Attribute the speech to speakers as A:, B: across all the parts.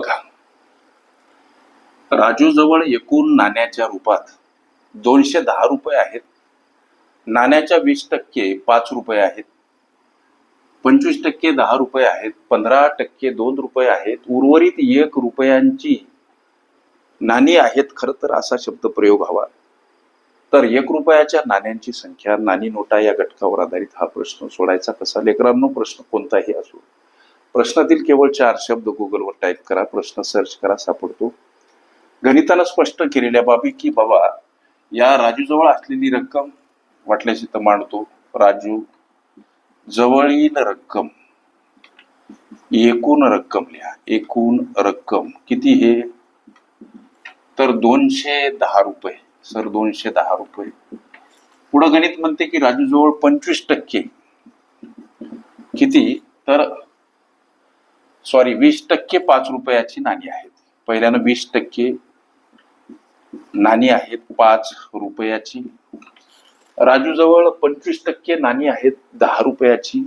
A: बघा. राजूजवळ एकूण नाण्याच्या रूपात दोनशे दहा रुपये आहेत. नाण्याच्या वीस टक्के पाच रुपये आहेत. पंचवीस टक्के दहा रुपये आहेत. पंधरा टक्के दोन रुपये आहेत. उर्वरित एक रुपयांची नाणी आहेत खरं तर असा शब्द प्रयोग हवा. तर एक रुपयाच्या नाण्यांची संख्या नाणी नोटा या घटकावर आधारित हा प्रश्न सोडायचा कसा? लेकरांनो प्रश्न कोणताही असो. प्रश्नातील केवळ चार शब्द गुगलवर टाईप करा प्रश्न सर्च करा सापडतो. गणिताला स्पष्ट केलेल्या बाबी की बाबा या राजूजवळ असलेली रक्कम वाटल्यास इथं मांडतो. राजू जवळील रक्कम. एकूण रक्कम लिहा. एकूण रक्कम किती हे? तर दोनशे दहा रुपये. सर दोनशे दहा रुपये. पुढं गणित म्हणते की राजूजवळ पंचवीस टक्के. किती? तर सॉरी वीस टक्के पाच रुपयाची नाणी आहेत. पहिल्यानं वीस टक्के नाणी आहेत पाच रुपयाची. राजूजवळ पंचवीस टक्के नाणी आहेत दहा रुपयाची.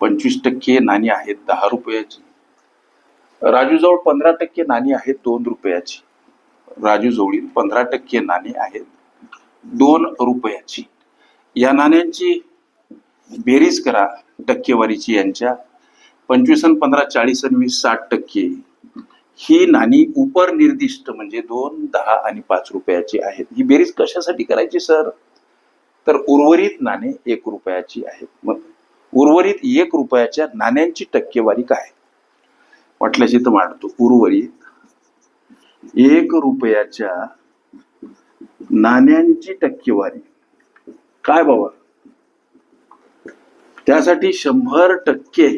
A: पंचवीस टक्के नाणी आहेत दहा रुपयाची. राजूजवळ पंधरा टक्के नाणी आहेत दोन रुपयाची. राजूजवळील पंधरा टक्के नाणी आहेत दोन रुपयाची. या नाण्यांची बेरीज करा. टक्केवारीची यांच्या. पंचवीस आणि पंधरा चाळीस आणि वीस साठ टक्के. ही नाणी उपर निर्दिष्ट म्हणजे दोन दहा आणि पाच रुपयाची आहेत. ही बेरीज कशासाठी करायची सर? तर उर्वरित नाणे एक रुपयाची आहेत. मग उर्वरित एक रुपयाच्या नाण्यांची टक्केवारी काय? वाटल्यास तर मांडतो उर्वरित एक रुपयाच्या नाण्यांची टक्केवारी. काय बाबा? त्यासाठी शंभर टक्के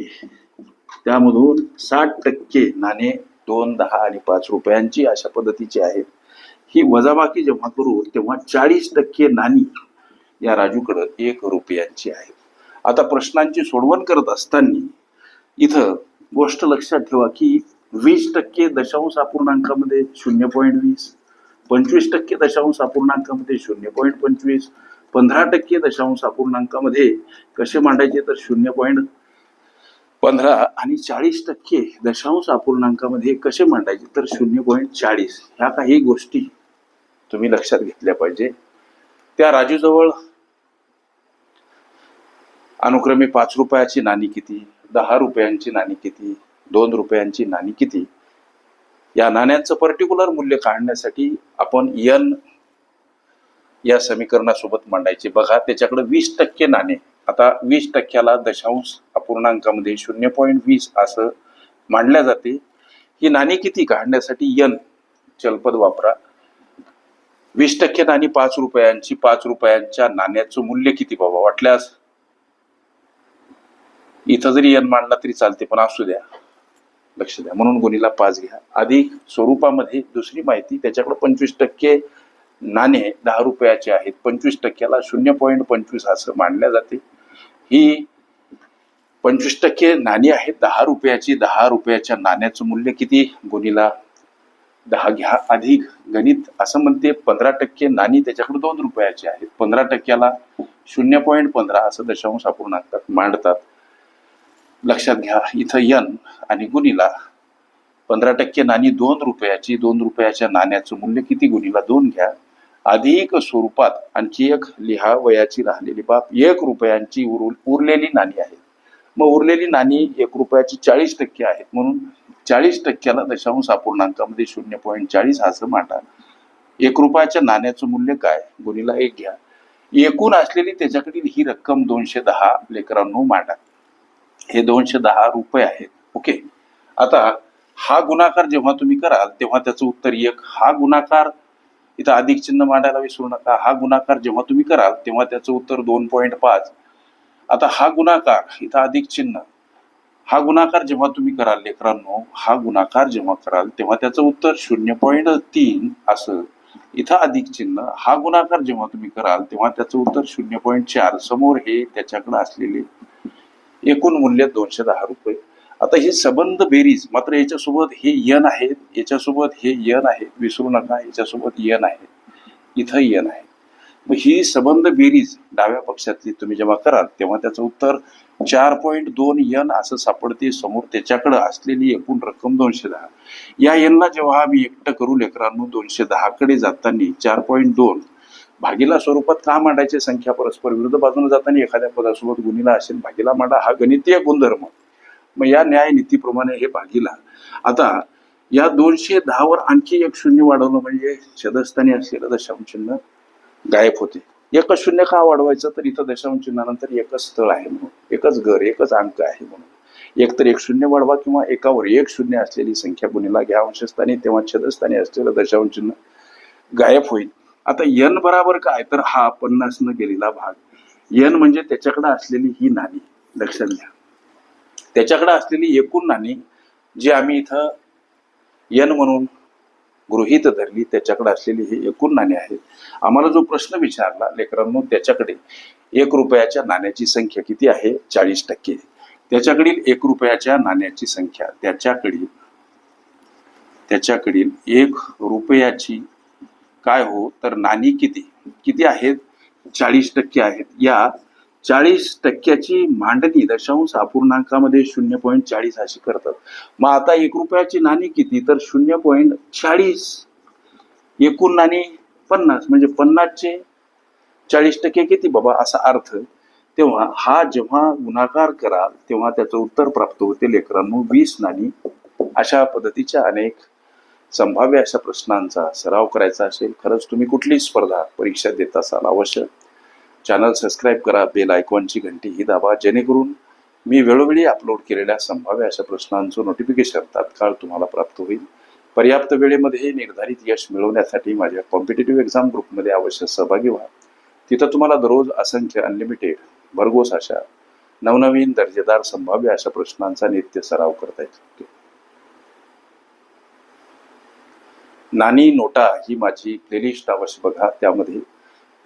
A: त्यामधून साठ टक्के नाणे दोन दहा आणि पाच रुपयांची अशा पद्धतीची आहेत. ही वजाबाकी जेव्हा करू तेव्हा चाळीस टक्के नाणी या राजूकडं एक रुपयांची आहेत. आता प्रश्नांची सोडवण करत असताना इथं गोष्ट लक्षात ठेवा की वीस टक्के दशांश अपूर्णांकामध्ये शून्य पॉईंट वीस पंचवीस टक्के दशांश अपूर्णांकामध्ये शून्य पॉईंट पंचवीस पंधरा टक्के दशांश अपूर्णांकामध्ये कसे मांडायचे तर शून्य पॉईंट पंधरा आणि चाळीस टक्के दशांश अपूर्णांकामध्ये कसे मांडायचे तर शून्य पॉईंट चाळीस ह्या काही गोष्टी तुम्ही लक्षात घेतल्या पाहिजे. त्या राजूजवळ अनुक्रमे पाच रुपयाची नाणी किती दहा रुपयांची नाणी किती दोन रुपयांची नाणी किती या नाण्यांचं पर्टिक्युलर मूल्य काढण्यासाठी आपण यन या समीकरणासोबत मांडायचे. बघा त्याच्याकडे वीस टक्के नाणे. आता वीस टक्क्याला दशांश अपूर्णांकामध्ये शून्य पॉईंट वीस असं मांडल्या जाते. ही नाणी किती? काढण्यासाठी यन चलपद वापरा. वीस टक्के नाणी पाच रुपयांची पाच रुपयांच्या नाण्याचं मूल्य किती बाबा? वाटल्यास? इथं जरी यन मांडला तरी चालते पण असू द्या. लक्ष द्या. म्हणून गुणीला पाच घ्या. अधिक स्वरूपामध्ये दुसरी माहिती त्याच्याकडे पंचवीस टक्के नाणे दहा रुपयाचे आहेत. पंचवीस टक्क्याला शून्य पॉईंट पंचवीस असं मानल्या जाते. ही पंचवीस टक्के नाणी आहेत. दहा रुपयाची दहा रुपयाच्या नाण्याचं मूल्य किती? गुणीला दहा घ्या अधिक गणित असं म्हणते. पंधरा टक्के नाणी त्याच्याकडे दोन रुपयाचे आहेत. पंधरा टक्क्याला शून्य पॉईंट पंधरा असं दशांश अपूर्णांकात मांडतात. लक्षात घ्या इथं यन आणि गुणीला पंधरा टक्के नाणी दोन रुपयाची दोन रुपयाच्या नाण्याचं मूल्य किती? गुणीला दोन घ्या. अधिक स्वरूपात आणखी एक लिहा वयाची राहिलेली बाब एक रुपयांची उर उरलेली नाणी आहेत. मग उरलेली नाणी एक रुपयाची चाळीस टक्के आहेत. म्हणून चाळीस टक्क्याला दशांश अपूर्णांकामध्ये शून्य पॉईंट चाळीस असं मांडा. एक रुपयाच्या नाण्याचं मूल्य काय? गुणीला एक घ्या. एकूण असलेली त्याच्याकडील ही रक्कम दोनशे दहा लेकरांनो मांडा. हे दोनशे दहा रुपये आहेत. ओके? आता हा गुणाकार जेव्हा तुम्ही कराल तेव्हा त्याचं उत्तर एक. हा गुणाकार इथं अधिक चिन्ह मांडायला विसरू नका. हा गुणाकार जेव्हा तुम्ही कराल तेव्हा त्याचं उत्तर दोन पॉईंट पाच. आता हा गुणाकार इथं अधिक चिन्ह. हा गुणाकार जेव्हा तुम्ही कराल लेकरांनो हा गुणाकार जेव्हा कराल तेव्हा त्याचं उत्तर शून्य पॉईंट तीन असं. इथं अधिक चिन्ह. हा गुणाकार जेव्हा तुम्ही कराल तेव्हा त्याचं उत्तर शून्य पॉईंट चार. समोर हे त्याच्याकडे असलेले एकूण मूल्य दोनशे दहा रुपये. आता हे संबंध बेरीज मात्र याच्यासोबत हे यन आहेत याच्यासोबत हे यन आहे. विसरू नका याच्यासोबत यन आहे. इथं यन आहे. मग ही संबंध बेरीज डाव्या पक्षातली तुम्ही जेव्हा कराल तेव्हा त्याचं उत्तर चार पॉईंट दोन यन असं सापडते समोर त्याच्याकडे असलेली एकूण रक्कम दोनशे दहा. या यनला जेव्हा आम्ही एकटं करू लेकरांनो दोनशे दहाकडे जाताना चार पॉईंट दोन भागीला स्वरूपात का मांडायची? संख्या परस्पर विरुद्ध बाजूने जाताना एखाद्या पदासोबत गुणीला असेल भागीला मांडा. हा गणितीय गुणधर्म. मग या न्याय नीतीप्रमाणे हे भागीला आता या दोनशे दहावर आणखी एक शून्य वाढवलं म्हणजे छदस्थानी असलेलं दशांश चिन्ह गायब होते. एकच शून्य का वाढवायचं? तर इथं दशांश चिन्हानंतर एकच स्थळ आहे म्हणून. एकच घर एकच अंक आहे म्हणून. एकतर एक शून्य वाढवा किंवा एकावर एक शून्य असलेली संख्या गुन्हेला घ्या. अंशस्थानी तेव्हा छदस्थानी असलेलं दशांश चिन्ह गायब होईल. आता यन बराबर काय? तर हा पन्नास न गेलेला भाग. यन म्हणजे त्याच्याकडे असलेली ही नाणी. लक्षात घ्या. त्याच्याकडे असलेली एकूण नाणी जी आम्ही इथं यन म्हणून गृहीत धरली त्याच्याकडे असलेली ही एकूण नाणी आहेत. आम्हाला जो प्रश्न विचारला लेकरांनो त्याच्याकडे एक रुपयाच्या नाण्याची संख्या किती आहे? चाळीस टक्के. त्याच्याकडील एक रुपयाच्या नाण्याची संख्या त्याच्याकडील त्याच्याकडील एक रुपयाची काय हो? तर नाणी किती? किती आहेत? चाळीस टक्के आहेत. या चाळीस टक्क्याची मांडणी दशांश अपूर्णांकामध्ये शून्य पॉईंट चाळीस अशी करतात. मग आता एक रुपयाची नाणी किती? तर शून्य पॉईंट चाळीस. एकूण नाणी पन्नास म्हणजे पन्नासचे चाळीस टक्के किती बाबा? असा अर्थ. तेव्हा हा जेव्हा गुणाकार कराल तेव्हा त्याचं उत्तर प्राप्त होते लेकरांनो वीस नाणी अशा पद्धतीच्या अनेक संभाव्य अशा प्रश्नांचा सराव करायचा असेल. खरंच तुम्ही कुठलीही स्पर्धा परीक्षा देत असाल आवश्यक चॅनल सबस्क्राईब करा बेल आयकॉनची घंटी ही दाबा जेणेकरून मी वेळोवेळी अपलोड केलेल्या संभाव्य अशा प्रश्नांचं नोटिफिकेशन तात्काळ तुम्हाला प्राप्त होईल. पर्याप्त वेळेमध्ये निर्धारित यश मिळवण्यासाठी माझ्या कॉम्पिटेटिव्ह एक्झाम ग्रुपमध्ये अवश्य सहभागी व्हा. तिथं तुम्हाला दररोज असंख्य अनलिमिटेड भरघोस अशा नवनवीन दर्जेदार संभाव्य अशा प्रश्नांचा नित्य सराव करता येतो नाणी नोटा ही माझी प्लेलिस्ट अवश्य बघा. त्यामध्ये